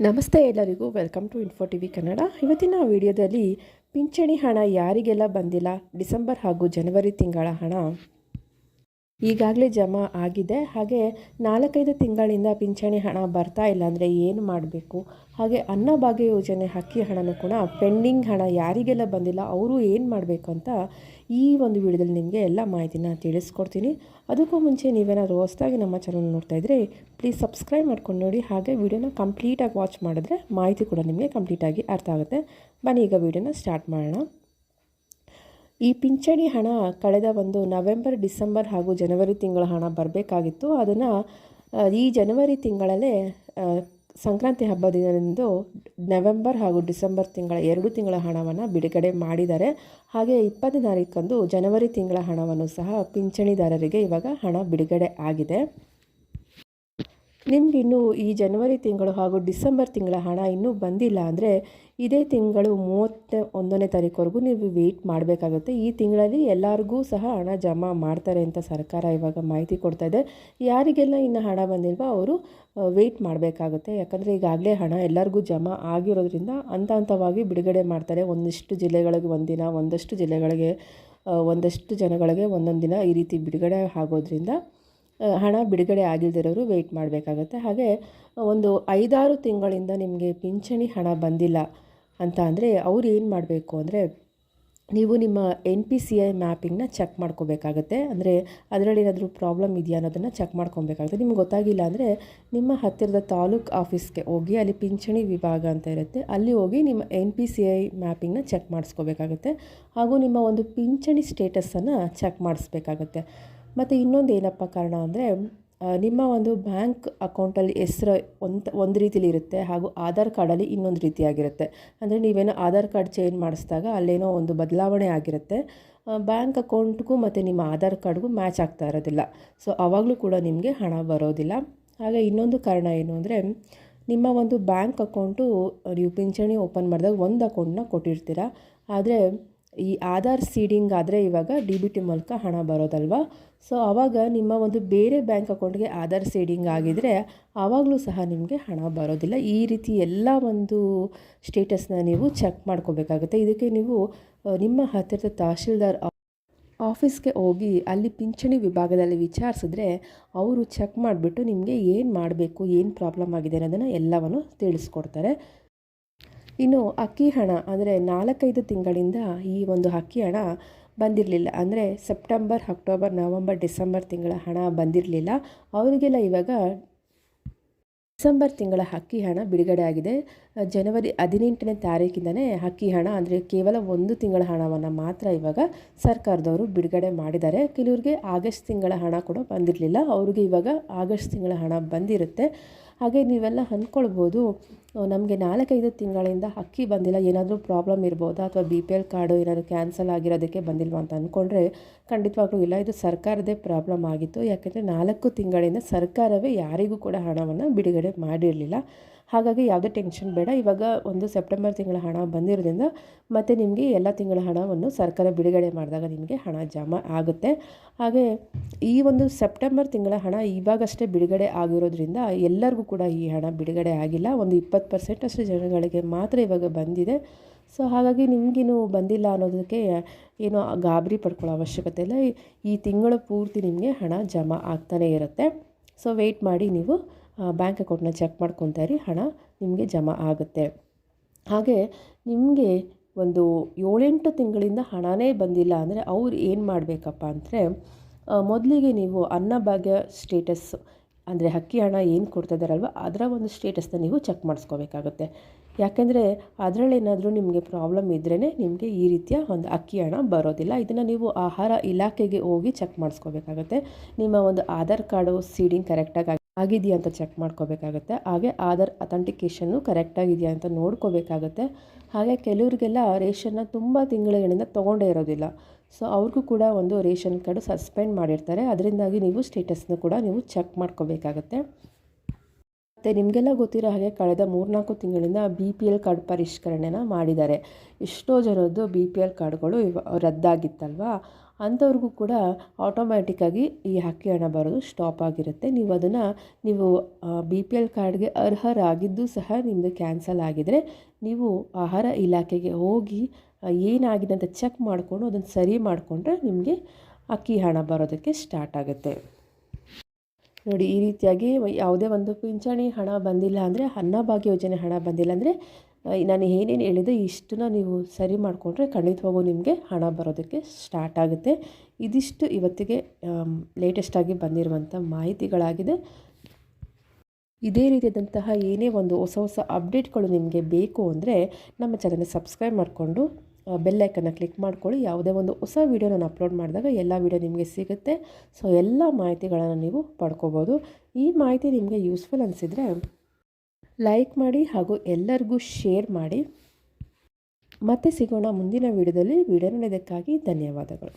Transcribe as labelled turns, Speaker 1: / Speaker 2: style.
Speaker 1: ನಮಸ್ತೆ ಎಲ್ಲರಿಗೂ, welcome to info T V Kannada ಇವತ್ತಿನ ವಿಡಿಯೋದಲ್ಲಿ ಪಿಂಚಣಿ ಹಣ ಯಾರಿಗೆಲ್ಲ ಬಂದಿಲ್ಲ, ಡಿಸೆಂಬರ್ ಹಾಗೂ ಜನವರಿ ತಿಂಗಳ ಹಣ. ಈಗಾಗಲೇ ಜಮಾ ಆಗಿದೆ. ಹಾಗೆ ನಾಲ್ಕೈದು ತಿಂಗಳಿಂದ ಪಿಂಚಣಿ ಹಣ ಬರ್ತಾ ಇಲ್ಲ ಅಂದರೆ ಏನು ಮಾಡಬೇಕು? ಹಾಗೆ ಅನ್ನಭಾಗ್ಯ ಯೋಜನೆ ಅಕ್ಕಿ ಹಣನೂ ಕೂಡ ಪೆಂಡಿಂಗ್ ಹಣ ಯಾರಿಗೆಲ್ಲ ಬಂದಿಲ್ಲ, ಅವರು ಏನು ಮಾಡಬೇಕು ಅಂತ ಈ ಒಂದು ವಿಡಿಯೋದಲ್ಲಿ ನಿಮಗೆ ಎಲ್ಲ ಮಾಹಿತಿನ ತಿಳಿಸ್ಕೊಡ್ತೀನಿ. ಅದಕ್ಕೂ ಮುಂಚೆ ನೀವೇನಾದರೂ ಹೊಸದಾಗಿ ನಮ್ಮ ಚಾನಲ್ ನೋಡ್ತಾ ಇದ್ದರೆ ಪ್ಲೀಸ್ ಸಬ್ಸ್ಕ್ರೈಬ್ ಮಾಡ್ಕೊಂಡು ನೋಡಿ. ಹಾಗೆ ವಿಡಿಯೋನ ಕಂಪ್ಲೀಟಾಗಿ ವಾಚ್ ಮಾಡಿದ್ರೆ ಮಾಹಿತಿ ಕೂಡ ನಿಮಗೆ ಕಂಪ್ಲೀಟಾಗಿ ಅರ್ಥ ಆಗುತ್ತೆ. ಬನ್ನಿ, ಈಗ ವಿಡಿಯೋನ ಸ್ಟಾರ್ಟ್ ಮಾಡೋಣ. ಈ ಪಿಂಚಣಿ ಹಣ ಕಳೆದ ಒಂದು ನವೆಂಬರ್, ಡಿಸೆಂಬರ್ ಹಾಗೂ ಜನವರಿ ತಿಂಗಳ ಹಣ ಬರಬೇಕಾಗಿತ್ತು. ಅದನ್ನು ಈ ಜನವರಿ ತಿಂಗಳಲ್ಲೇ ಸಂಕ್ರಾಂತಿ ದಿನದಿಂದ ನವೆಂಬರ್ ಹಾಗೂ ಡಿಸೆಂಬರ್ ತಿಂಗಳ ಎರಡು ತಿಂಗಳ ಹಣವನ್ನು ಬಿಡುಗಡೆ ಮಾಡಿದ್ದಾರೆ. ಹಾಗೆ ಇಪ್ಪತ್ತನೇ ತಾರೀಕಂದು ಜನವರಿ ತಿಂಗಳ ಹಣವನ್ನು ಸಹ ಪಿಂಚಣಿದಾರರಿಗೆ ಇವಾಗ ಹಣ ಬಿಡುಗಡೆ ಆಗಿದೆ. ನಿಮಗಿನ್ನೂ ಈ ಜನವರಿ ತಿಂಗಳು ಹಾಗೂ ಡಿಸೆಂಬರ್ ತಿಂಗಳ ಹಣ ಇನ್ನೂ ಬಂದಿಲ್ಲ ಅಂದರೆ ಇದೇ ತಿಂಗಳು ಮೂವತ್ತ ಒಂದನೇ ತಾರೀಕುವರೆಗೂ ನೀವು ವೆಯ್ಟ್ ಮಾಡಬೇಕಾಗುತ್ತೆ. ಈ ತಿಂಗಳಲ್ಲಿ ಎಲ್ಲರಿಗೂ ಸಹ ಹಣ ಜಮಾ ಮಾಡ್ತಾರೆ ಅಂತ ಸರ್ಕಾರ ಇವಾಗ ಮಾಹಿತಿ ಕೊಡ್ತಾ ಇದೆ. ಯಾರಿಗೆಲ್ಲ ಇನ್ನು ಹಣ ಬಂದಿಲ್ವೋ ಅವರು ವೆಯ್ಟ್ ಮಾಡಬೇಕಾಗುತ್ತೆ. ಯಾಕಂದರೆ ಈಗಾಗಲೇ ಹಣ ಎಲ್ಲರಿಗೂ ಜಮಾ ಆಗಿರೋದ್ರಿಂದ ಹಂತ ಹಂತವಾಗಿ ಬಿಡುಗಡೆ ಮಾಡ್ತಾರೆ. ಒಂದಿಷ್ಟು ಜಿಲ್ಲೆಗಳಿಗೆ ಒಂದಿನ, ಒಂದಷ್ಟು ಜಿಲ್ಲೆಗಳಿಗೆ ಒಂದಷ್ಟು ಜನಗಳಿಗೆ ಒಂದೊಂದು ದಿನ ಈ ರೀತಿ ಬಿಡುಗಡೆ ಆಗೋದ್ರಿಂದ ಹಣ ಬಿಡುಗಡೆ ಆಗಿಲ್ದಿರೋರು ವೆಯ್ಟ್ ಮಾಡಬೇಕಾಗತ್ತೆ. ಹಾಗೆ ಒಂದು ಐದಾರು ತಿಂಗಳಿಂದ ನಿಮಗೆ ಪಿಂಚಣಿ ಹಣ ಬಂದಿಲ್ಲ ಅಂತ ಅಂದರೆ ಅವ್ರು ಏನು ಮಾಡಬೇಕು ಅಂದರೆ ನೀವು ನಿಮ್ಮ ಎನ್ ಪಿ ಸಿ ಐ ಮ್ಯಾಪಿಂಗ್ನ ಚೆಕ್ ಮಾಡ್ಕೋಬೇಕಾಗತ್ತೆ. ಅಂದರೆ ಅದರಲ್ಲಿ ಏನಾದರೂ ಪ್ರಾಬ್ಲಮ್ ಇದೆಯಾ ಅನ್ನೋದನ್ನು ಚೆಕ್ ಮಾಡ್ಕೊಬೇಕಾಗುತ್ತೆ. ನಿಮ್ಗೆ ಗೊತ್ತಾಗಿಲ್ಲ ಅಂದರೆ ನಿಮ್ಮ ಹತ್ತಿರದ ತಾಲೂಕ್ ಆಫೀಸ್ಗೆ ಹೋಗಿ ಅಲ್ಲಿ ಪಿಂಚಣಿ ವಿಭಾಗ ಅಂತ ಇರುತ್ತೆ. ಅಲ್ಲಿ ಹೋಗಿ ನಿಮ್ಮ ಎನ್ ಪಿ ಸಿ ಐ ಮ್ಯಾಪಿಂಗ್ನ ಚೆಕ್ ಮಾಡಿಸ್ಕೋಬೇಕಾಗುತ್ತೆ. ಹಾಗೂ ನಿಮ್ಮ ಒಂದು ಪಿಂಚಣಿ ಸ್ಟೇಟಸನ್ನು ಚೆಕ್ ಮಾಡಿಸ್ಬೇಕಾಗತ್ತೆ. ಮತ್ತು ಇನ್ನೊಂದು ಏನಪ್ಪ ಕಾರಣ ಅಂದರೆ ನಿಮ್ಮ ಒಂದು ಬ್ಯಾಂಕ್ ಅಕೌಂಟಲ್ಲಿ ಹೆಸರು ಒಂದು ಒಂದು ರೀತಿಲಿ ಇರುತ್ತೆ ಹಾಗೂ ಆಧಾರ್ ಕಾರ್ಡಲ್ಲಿ ಇನ್ನೊಂದು ರೀತಿಯಾಗಿರುತ್ತೆ. ಅಂದರೆ ನೀವೇನೋ ಆಧಾರ್ ಕಾರ್ಡ್ ಚೇಂಜ್ ಮಾಡಿಸಿದಾಗ ಅಲ್ಲೇನೋ ಒಂದು ಬದಲಾವಣೆ ಆಗಿರುತ್ತೆ. ಬ್ಯಾಂಕ್ ಅಕೌಂಟ್ಗೂ ಮತ್ತು ನಿಮ್ಮ ಆಧಾರ್ ಕಾರ್ಡ್ಗೂ ಮ್ಯಾಚ್ ಆಗ್ತಾ ಇರೋದಿಲ್ಲ. ಸೊ ಆವಾಗಲೂ ಕೂಡ ನಿಮಗೆ ಹಣ ಬರೋದಿಲ್ಲ. ಹಾಗೆ ಇನ್ನೊಂದು ಕಾರಣ ಏನು ಅಂದರೆ, ನಿಮ್ಮ ಒಂದು ಬ್ಯಾಂಕ್ ಅಕೌಂಟು, ನೀವು ಪಿಂಚಣಿ ಓಪನ್ ಮಾಡಿದಾಗ ಒಂದು ಅಕೌಂಟ್ನ ಕೊಟ್ಟಿರ್ತೀರ. ಆದರೆ ಈ ಆಧಾರ್ ಸೀಡಿಂಗ್ ಆದರೆ ಇವಾಗ ಡಿ ಬಿ ಟಿ ಮೂಲಕ ಹಣ ಬರೋದಲ್ವಾ? ಸೊ ಆವಾಗ ನಿಮ್ಮ ಒಂದು ಬೇರೆ ಬ್ಯಾಂಕ್ ಅಕೌಂಟ್ಗೆ ಆಧಾರ್ ಸೀಡಿಂಗ್ ಆಗಿದರೆ ಆವಾಗಲೂ ಸಹ ನಿಮಗೆ ಹಣ ಬರೋದಿಲ್ಲ. ಈ ರೀತಿ ಎಲ್ಲ ಒಂದು ಸ್ಟೇಟಸ್ನ ನೀವು ಚೆಕ್ ಮಾಡ್ಕೋಬೇಕಾಗುತ್ತೆ. ಇದಕ್ಕೆ ನೀವು ನಿಮ್ಮ ಹತ್ತಿರದ ತಹಶೀಲ್ದಾರ್ ಆಫೀಸ್ಗೆ ಹೋಗಿ ಅಲ್ಲಿ ಪಿಂಚಣಿ ವಿಭಾಗದಲ್ಲಿ ವಿಚಾರಿಸಿದ್ರೆ ಅವರು ಚೆಕ್ ಮಾಡಿಬಿಟ್ಟು ನಿಮಗೆ ಏನು ಮಾಡಬೇಕು, ಏನು ಪ್ರಾಬ್ಲಮ್ ಆಗಿದೆ ಅನ್ನೋದನ್ನು ಎಲ್ಲವನ್ನು ತಿಳಿಸ್ಕೊಡ್ತಾರೆ. ಇನ್ನು ಅಕ್ಕಿ ಹಣ ಅಂದರೆ ನಾಲ್ಕೈದು ತಿಂಗಳಿಂದ ಈ ಒಂದು ಅಕ್ಕಿ ಹಣ ಬಂದಿರಲಿಲ್ಲ. ಅಂದರೆ ಸೆಪ್ಟೆಂಬರ್, ಅಕ್ಟೋಬರ್, ನವಂಬರ್, ಡಿಸೆಂಬರ್ ತಿಂಗಳ ಹಣ ಬಂದಿರಲಿಲ್ಲ. ಅವರಿಗೆಲ್ಲ ಇವಾಗ ಡಿಸೆಂಬರ್ ತಿಂಗಳ ಅಕ್ಕಿ ಹಣ ಬಿಡುಗಡೆ ಆಗಿದೆ. ಜನವರಿ ಹದಿನೆಂಟನೇ ತಾರೀಕಿಂದನೇ ಅಕ್ಕಿ ಹಣ ಅಂದರೆ ಕೇವಲ ಒಂದು ತಿಂಗಳ ಹಣವನ್ನು ಮಾತ್ರ ಇವಾಗ ಸರ್ಕಾರದವರು ಬಿಡುಗಡೆ ಮಾಡಿದ್ದಾರೆ. ಕೆಲವ್ರಿಗೆ ಆಗಸ್ಟ್ ತಿಂಗಳ ಹಣ ಕೂಡ ಬಂದಿರಲಿಲ್ಲ. ಅವ್ರಿಗೆ ಇವಾಗ ಆಗಸ್ಟ್ ತಿಂಗಳ ಹಣ ಬಂದಿರುತ್ತೆ. ಹಾಗೆ ನೀವೆಲ್ಲ ಅಂದ್ಕೊಳ್ಬೋದು ನಮಗೆ ನಾಲ್ಕೈದು ತಿಂಗಳಿಂದ ಅಕ್ಕಿ ಬಂದಿಲ್ಲ, ಏನಾದರೂ ಪ್ರಾಬ್ಲಮ್ ಇರ್ಬೋದಾ? ಅಥವಾ ಬಿ ಪಿ ಎಲ್ ಕಾರ್ಡು ಏನಾದರೂ ಕ್ಯಾನ್ಸಲ್ ಆಗಿರೋದಕ್ಕೆ ಬಂದಿಲ್ವಾ ಅಂತ ಅಂದ್ಕೊಂಡ್ರೆ ಖಂಡಿತವಾಗ್ಲೂ ಇಲ್ಲ. ಇದು ಸರ್ಕಾರದೇ ಪ್ರಾಬ್ಲಮ್ ಆಗಿತ್ತು. ಯಾಕೆಂದರೆ ನಾಲ್ಕು ತಿಂಗಳಿಂದ ಸರ್ಕಾರವೇ ಯಾರಿಗೂ ಕೂಡ ಹಣವನ್ನು ಬಿಡುಗಡೆ ಮಾಡಿರಲಿಲ್ಲ. ಹಾಗಾಗಿ ಯಾವುದೇ ಟೆನ್ಷನ್ ಬೇಡ. ಇವಾಗ ಒಂದು ಸೆಪ್ಟೆಂಬರ್ ತಿಂಗಳ ಹಣ ಬಂದಿರೋದ್ರಿಂದ ಮತ್ತು ನಿಮಗೆ ಎಲ್ಲ ತಿಂಗಳ ಹಣವನ್ನು ಸರ್ಕಾರ ಬಿಡುಗಡೆ ಮಾಡಿದಾಗ ನಿಮಗೆ ಹಣ ಜಮಾ ಆಗುತ್ತೆ. ಹಾಗೆ ಈ ಒಂದು ಸೆಪ್ಟೆಂಬರ್ ತಿಂಗಳ ಹಣ ಇವಾಗಷ್ಟೇ ಬಿಡುಗಡೆ ಆಗಿರೋದ್ರಿಂದ ಎಲ್ಲರಿಗೂ ಕೂಡ ಈ ಹಣ ಬಿಡುಗಡೆ ಆಗಿಲ್ಲ. ಒಂದು ಇಪ್ಪತ್ತು ಪರ್ಸೆಂಟ್ ಅಷ್ಟು ಜನಗಳಿಗೆ ಮಾತ್ರ ಇವಾಗ ಬಂದಿದೆ. ಸೊ ಹಾಗಾಗಿ ನಿಮಗಿನ್ನೂ ಬಂದಿಲ್ಲ ಅನ್ನೋದಕ್ಕೆ ಏನು ಗಾಬರಿ ಪಡ್ಕೊಳ್ಳೋ ಅವಶ್ಯಕತೆ ಇಲ್ಲ. ಈ- ತಿಂಗಳ ಪೂರ್ತಿ ನಿಮಗೆ ಹಣ ಜಮಾ ಆಗ್ತಾನೇ ಇರುತ್ತೆ. ಸೊ ವೆಯ್ಟ್ ಮಾಡಿ ನೀವು ಬ್ಯಾಂಕ್ ಅಕೌಂಟ್ನ ಚೆಕ್ ಮಾಡ್ಕೊತಾ ಇರಿ, ಹಣ ನಿಮಗೆ ಜಮಾ ಆಗುತ್ತೆ. ಹಾಗೆ ನಿಮಗೆ ಒಂದು ಏಳೆಂಟು ತಿಂಗಳಿಂದ ಹಣನೇ ಬಂದಿಲ್ಲ ಅಂದರೆ ಅವ್ರು ಏನು ಮಾಡಬೇಕಪ್ಪ ಅಂದರೆ ಮೊದಲಿಗೆ ನೀವು ಅನ್ನಭಾಗ್ಯ ಸ್ಟೇಟಸ್ ಅಂದರೆ ಅಕ್ಕಿ ಹಣ ಏನು ಕೊಡ್ತಾ ಇದ್ದಾರಲ್ವ ಅದರ ಒಂದು ಸ್ಟೇಟಸ್ನ ನೀವು ಚೆಕ್ ಮಾಡಿಸ್ಕೋಬೇಕಾಗುತ್ತೆ. ಯಾಕೆಂದರೆ ಅದರಲ್ಲೇನಾದರೂ ನಿಮಗೆ ಪ್ರಾಬ್ಲಮ್ ಇದ್ರೇ ನಿಮಗೆ ಈ ರೀತಿಯ ಒಂದು ಅಕ್ಕಿ ಹಣ ಬರೋದಿಲ್ಲ. ಇದನ್ನು ನೀವು ಆಹಾರ ಇಲಾಖೆಗೆ ಹೋಗಿ ಚೆಕ್ ಮಾಡಿಸ್ಕೋಬೇಕಾಗುತ್ತೆ. ನಿಮ್ಮ ಒಂದು ಆಧಾರ್ ಕಾರ್ಡು ಸೀಡಿಂಗ್ ಕರೆಕ್ಟಾಗಿ ಆಗಿದೆಯಾ ಅಂತ ಚೆಕ್ ಮಾಡ್ಕೋಬೇಕಾಗುತ್ತೆ. ಹಾಗೆ ಆಧಾರ್ ಅಥೆಂಟಿಕೇಷನ್ನು ಕರೆಕ್ಟಾಗಿದೆಯಾ ಅಂತ ನೋಡ್ಕೋಬೇಕಾಗುತ್ತೆ. ಹಾಗೆ ಕೆಲವರಿಗೆಲ್ಲ ರೇಷನ್ನ ತುಂಬ ತಿಂಗಳಿಂದ ತೊಗೊಂಡೇ ಇರೋದಿಲ್ಲ. ಸೊ ಅವ್ರಿಗೂ ಕೂಡ ಒಂದು ರೇಷನ್ ಕಾರ್ಡು ಸಸ್ಪೆಂಡ್ ಮಾಡಿರ್ತಾರೆ. ಅದರಿಂದಾಗಿ ನೀವು ಸ್ಟೇಟಸ್ನ ಕೂಡ ನೀವು ಚೆಕ್ ಮಾಡ್ಕೋಬೇಕಾಗತ್ತೆ. ಮತ್ತು ನಿಮಗೆಲ್ಲ ಗೊತ್ತಿರೋ ಹಾಗೆ ಕಳೆದ ಮೂರ್ನಾಲ್ಕು ತಿಂಗಳಿಂದ ಬಿ ಪಿ ಎಲ್ ಕಾರ್ಡ್ ಪರಿಷ್ಕರಣೆನ ಮಾಡಿದ್ದಾರೆ. ಎಷ್ಟೋ ಜನದ್ದು ಬಿ ಪಿ ಎಲ್ ಕಾರ್ಡ್ಗಳು ಇವ ರದ್ದಾಗಿತ್ತಲ್ವಾ? ಅಂಥವ್ರಿಗೂ ಕೂಡ ಆಟೋಮ್ಯಾಟಿಕ್ಕಾಗಿ ಈ ಅಕ್ಕಿ ಹಣ ಬರೋದು ಸ್ಟಾಪ್ ಆಗಿರುತ್ತೆ. ನೀವು ಅದನ್ನು, ನೀವು ಬಿ ಪಿ ಎಲ್ ಕಾರ್ಡ್ಗೆ ಅರ್ಹರಾಗಿದ್ದು ಸಹ ನಿಮ್ಮದು ಕ್ಯಾನ್ಸಲ್ ಆಗಿದರೆ ನೀವು ಆಹಾರ ಇಲಾಖೆಗೆ ಹೋಗಿ ಏನಾಗಿದೆ ಅಂತ ಚೆಕ್ ಮಾಡಿಕೊಂಡು ಅದನ್ನು ಸರಿ ಮಾಡಿಕೊಂಡ್ರೆ ನಿಮಗೆ ಅಕ್ಕಿ ಹಣ ಬರೋದಕ್ಕೆ ಸ್ಟಾರ್ಟ್ ಆಗುತ್ತೆ. ನೋಡಿ, ಈ ರೀತಿಯಾಗಿ ಯಾವುದೇ ಒಂದು ಪಿಂಚಣಿ ಹಣ ಬಂದಿಲ್ಲ ಅಂದರೆ ಅನ್ನಭಾಗ್ಯ ಯೋಜನೆ ಹಣ ಬಂದಿಲ್ಲ ಅಂದರೆ ನಾನು ಏನೇನು ಹೇಳಿದೆ ಇಷ್ಟನ್ನ ನೀವು ಸರಿ ಮಾಡಿಕೊಂಡ್ರೆ ಖಂಡಿತವಾಗೂ ನಿಮಗೆ ಹಣ ಬರೋದಕ್ಕೆ ಸ್ಟಾರ್ಟ್ ಆಗುತ್ತೆ. ಇದಿಷ್ಟು ಇವತ್ತಿಗೆ ಲೇಟೆಸ್ಟಾಗಿ ಬಂದಿರುವಂಥ ಮಾಹಿತಿಗಳಾಗಿದೆ. ಇದೇ ರೀತಿಯಾದಂತಹ ಏನೇ ಒಂದು ಹೊಸ ಹೊಸ ಅಪ್ಡೇಟ್ಗಳು ನಿಮಗೆ ಬೇಕು ಅಂದರೆ ನಮ್ಮ ಚಾನಲ್ನ ಸಬ್ಸ್ಕ್ರೈಬ್ ಮಾಡಿಕೊಂಡು ಬೆಲ್ಲೈಕನ್ನು ಕ್ಲಿಕ್ ಮಾಡ್ಕೊಳ್ಳಿ. ಯಾವುದೇ ಒಂದು ಹೊಸ ವೀಡಿಯೋ ನಾನು ಅಪ್ಲೋಡ್ ಮಾಡಿದಾಗ ಎಲ್ಲ ವೀಡಿಯೋ ನಿಮಗೆ ಸಿಗುತ್ತೆ. ಸೊ ಎಲ್ಲ ಮಾಹಿತಿಗಳನ್ನು ನೀವು ಪಡ್ಕೋಬೋದು. ಈ ಮಾಹಿತಿ ನಿಮಗೆ ಯೂಸ್ಫುಲ್ ಅನಿಸಿದರೆ ಲೈಕ್ ಮಾಡಿ ಹಾಗೂ ಎಲ್ಲರಿಗೂ ಶೇರ್ ಮಾಡಿ. ಮತ್ತೆ ಸಿಗೋಣ ಮುಂದಿನ ವಿಡಿಯೋದಲ್ಲಿ ವಿಡಿಯೋ ನೋಡೋದಕ್ಕಾಗಿ ಧನ್ಯವಾದಗಳು.